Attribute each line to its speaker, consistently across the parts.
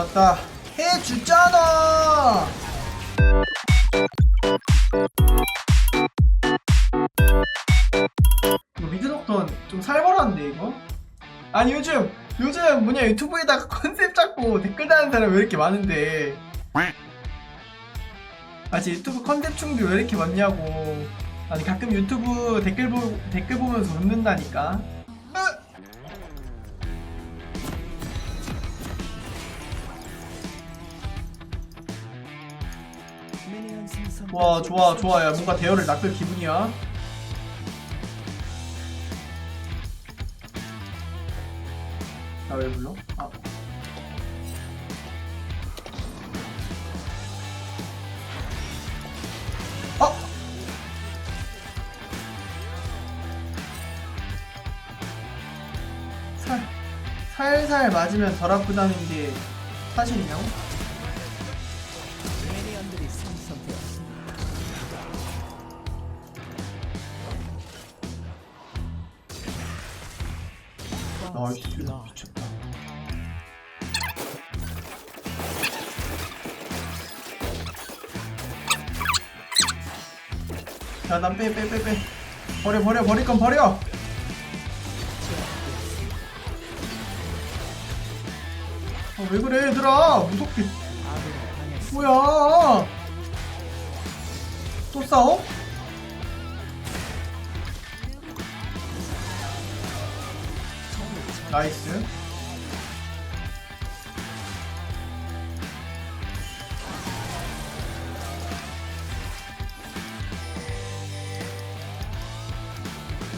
Speaker 1: 졌다 해주잖아. 이거 미드독턴 좀 살벌한데 이거? 아니 요즘 요즘 뭐냐 유튜브에다가 컨셉 잡고 댓글 다는 사람 왜 이렇게 많은데? 아직 유튜브 컨셉 충도 왜 이렇게 많냐고. 아니 가끔 유튜브 댓글 보 댓글 보면서 웃는다니까 와 좋아 좋아 야 뭔가 대열을 낚을 기분이야 나 왜 불러? 아 어? 살, 살살 맞으면 덜 아프다는 게 사실이냐고? 나이스 미쳤다. 야난 빼 빼 빼빼. 버려 버려 버릴 건 버려! 아, 왜 그래 얘들아? 무섭게.
Speaker 2: 아군이 당했습니다.
Speaker 1: 뭐야? 또 싸워? 나이스.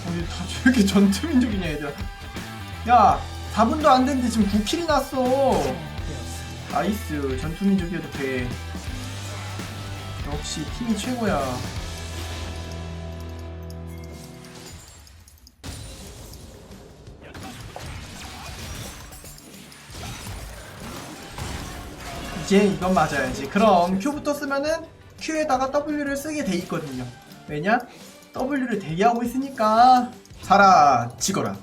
Speaker 1: 아니 다 저렇게 전투민족이냐 얘들아. 야 4분도 안 됐는데 지금 9킬이 났어. 나이스. 전투민족이어도 돼. 역시 팀이 최고야 이제 이건 맞아야지. 그럼 Q부터 쓰면은 Q에다가 W를 쓰게 돼 있거든요. 왜냐? W를 대기하고 있으니까 사라지거라.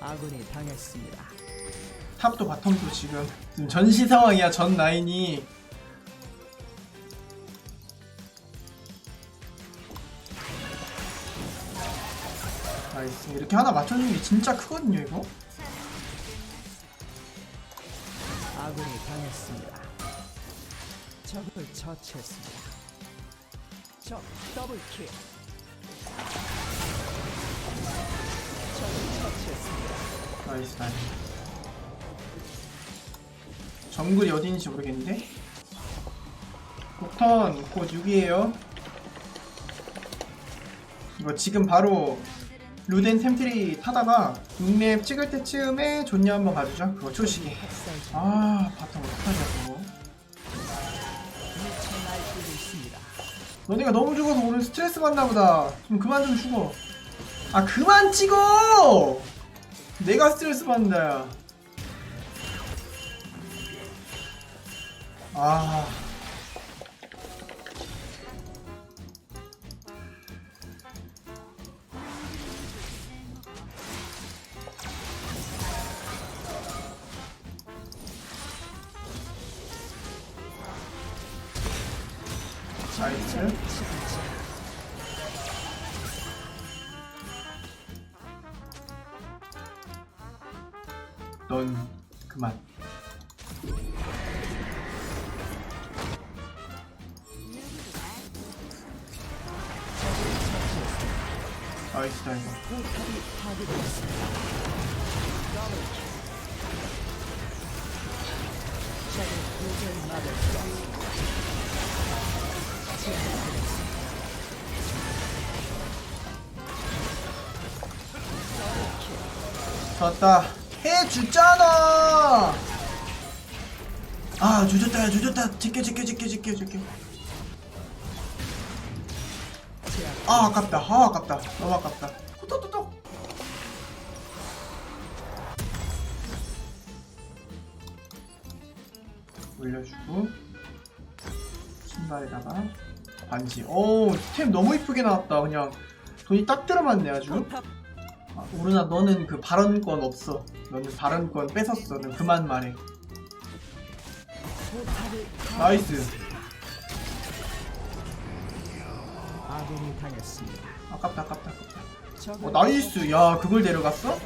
Speaker 2: 아군이 당했습니다.
Speaker 1: 탑도 바텀도 지금 지금 전시 상황이야 전 라인이. 나이스 이렇게 하나 맞춰주는 게 진짜 크거든요 이거
Speaker 2: 처치했습니다. 적 더블킬. 적을 처치했습니다.
Speaker 1: 나이스 나이스 정글이 어디 있는지 모르겠는데 녹턴 곧 6이에요 이거 지금 바로 루덴 템트리 타다가 6렙 찍을 때쯤에 존냐 한번 가주죠 그거 중아 바텀 어떡하냐 그 너네가 너무 죽어서 오늘 스트레스 받나 보다. 좀 그만 좀 죽어. 아 그만 찍어! 내가 스트레스 받는다 야. 아. 나이스 넌 그만. 나이스 다 이거 졌다. 해주잖아. 아 조졌다 야 조졌다. 지켜 지켜 지켜 지켜 지켜. 아 아깝다. 아 아깝다. 너무 아깝다. 후떡후떡 올려주고 신발에다가 반지 오템 너무 이쁘게 나왔다 그냥 돈이 딱 들어맞네 아주 아, 오르나 너는 그 발언권 없어. 너는 발언권 뺏었어. 너 그만 말해. 나이스. 아깝다 아깝다 아깝다. 어, 나이스. 야 그걸 데려갔어?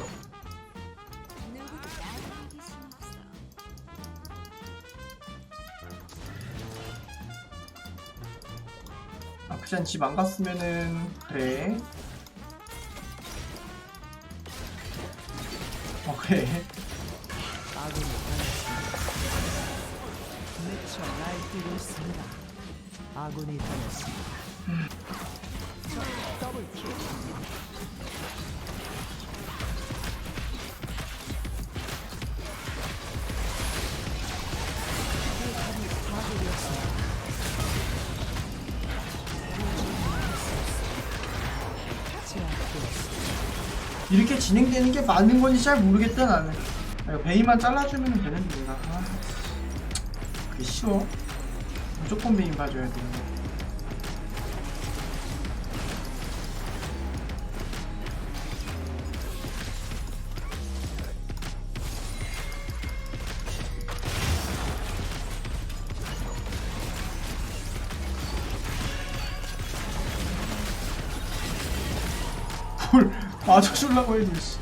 Speaker 1: 아크샨 집안 갔으면은 그래. 어 그래.
Speaker 2: 아군이 당했습니다. 미쳐 날뛰고 있습니다. 아군이 당했습니다.
Speaker 1: 이렇게 진행되는 게 맞는 건지 잘 모르겠다 나는. 아, 베이만 잘라주면 되는데 나. 아, 그게 쉬워. 무조건 베인 봐줘야 돼. 뭘 맞아주려고 해도 씨.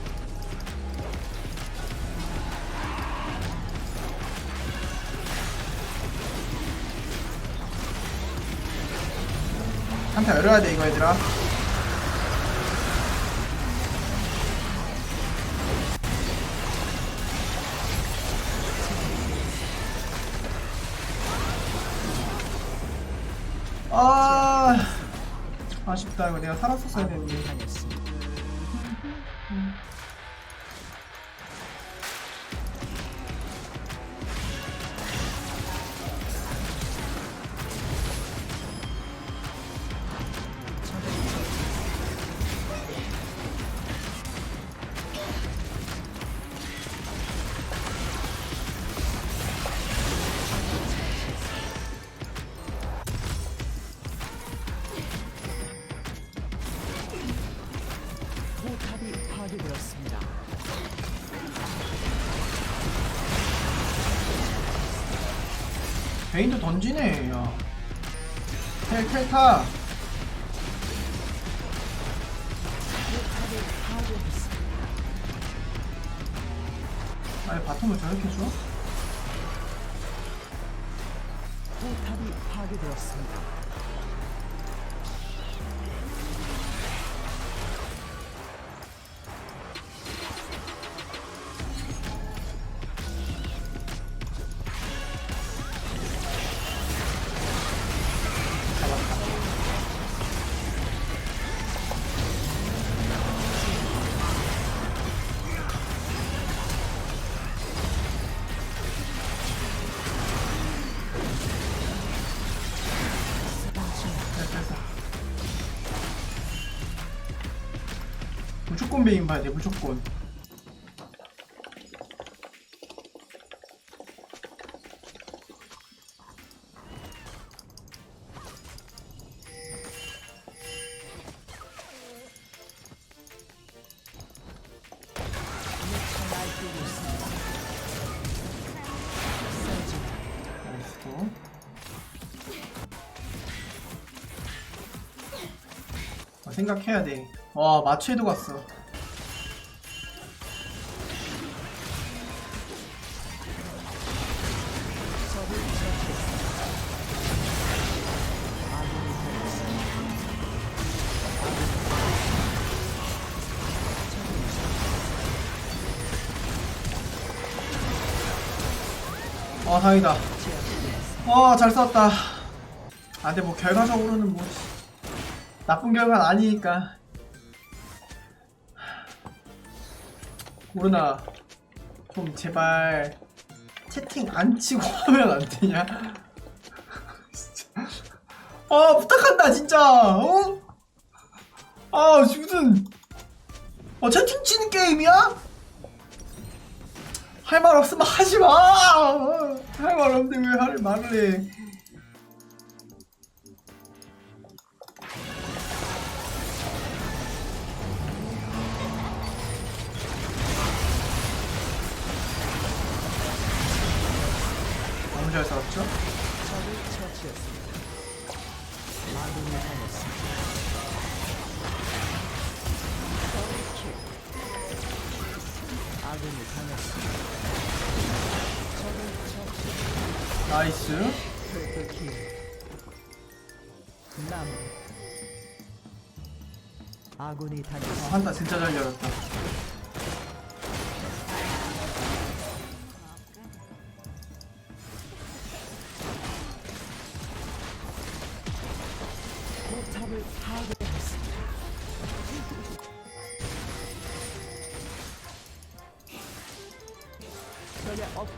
Speaker 1: 한타 열어야 돼 이거 얘들아. 아 아쉽다. 이거 내가 살았었어야 되는데 베인도 던지네 야 텔텔타. 아니 바텀을 저렇게 줘?
Speaker 2: 포탑이 파괴되었습니다.
Speaker 1: 무조건 베인 봐야 돼 무조건. 어, 생각해야 돼 와 마취해도 갔어
Speaker 2: 아
Speaker 1: 다행이다. 아잘 싸웠다 아 근데 뭐 결과적으로는 뭐 나쁜 결과는 아니니까 모르나 좀 제발 채팅 안 치고 하면 안 되냐 진짜 아 부탁한다 진짜 어? 아 무슨 어 채팅 치는 게임이야? 할 말 없으면 하지 마. 할 말 없는데 왜 할 말을 해? 잘 살았죠?
Speaker 2: 적을 처치했습니다. 마군을 당했습니다.
Speaker 1: 나이스.
Speaker 2: 아군이
Speaker 1: 아,
Speaker 2: 당했습니다.
Speaker 1: 한타 진짜 잘 열었다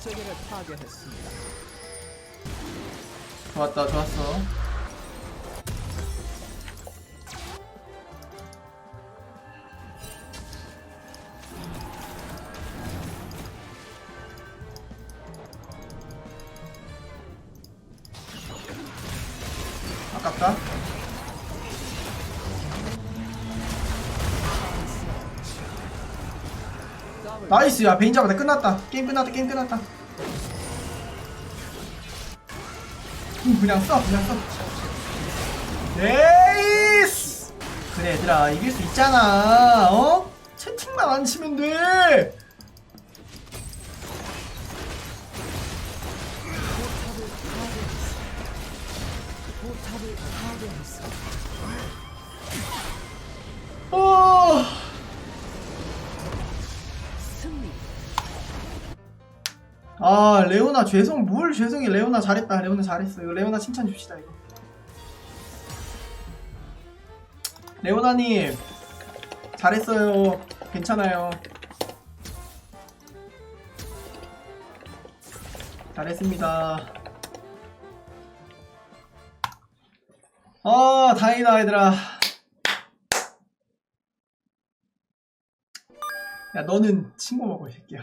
Speaker 2: 업체계를 파괴했습니다.
Speaker 1: 좋았다 좋았어 아깝다 나이스 야 베인 잡았다 끝났다 게임 끝났다 게임 끝났다 음, 그냥 써 그냥 써 네이스 그래 얘들아 이길 수 있잖아 어? 채팅만 안 치면 돼
Speaker 2: 포탑을 파괴했습니다.
Speaker 1: 어... 아 레오나 죄송 뭘 죄송해. 레오나 잘했다. 레오나 잘했어. 이거 레오나 칭찬 줍시다 이거. 레오나님 잘했어요. 괜찮아요. 잘했습니다. 아 다행이다 얘들아. 야 너는 친구 먹어 이 새끼야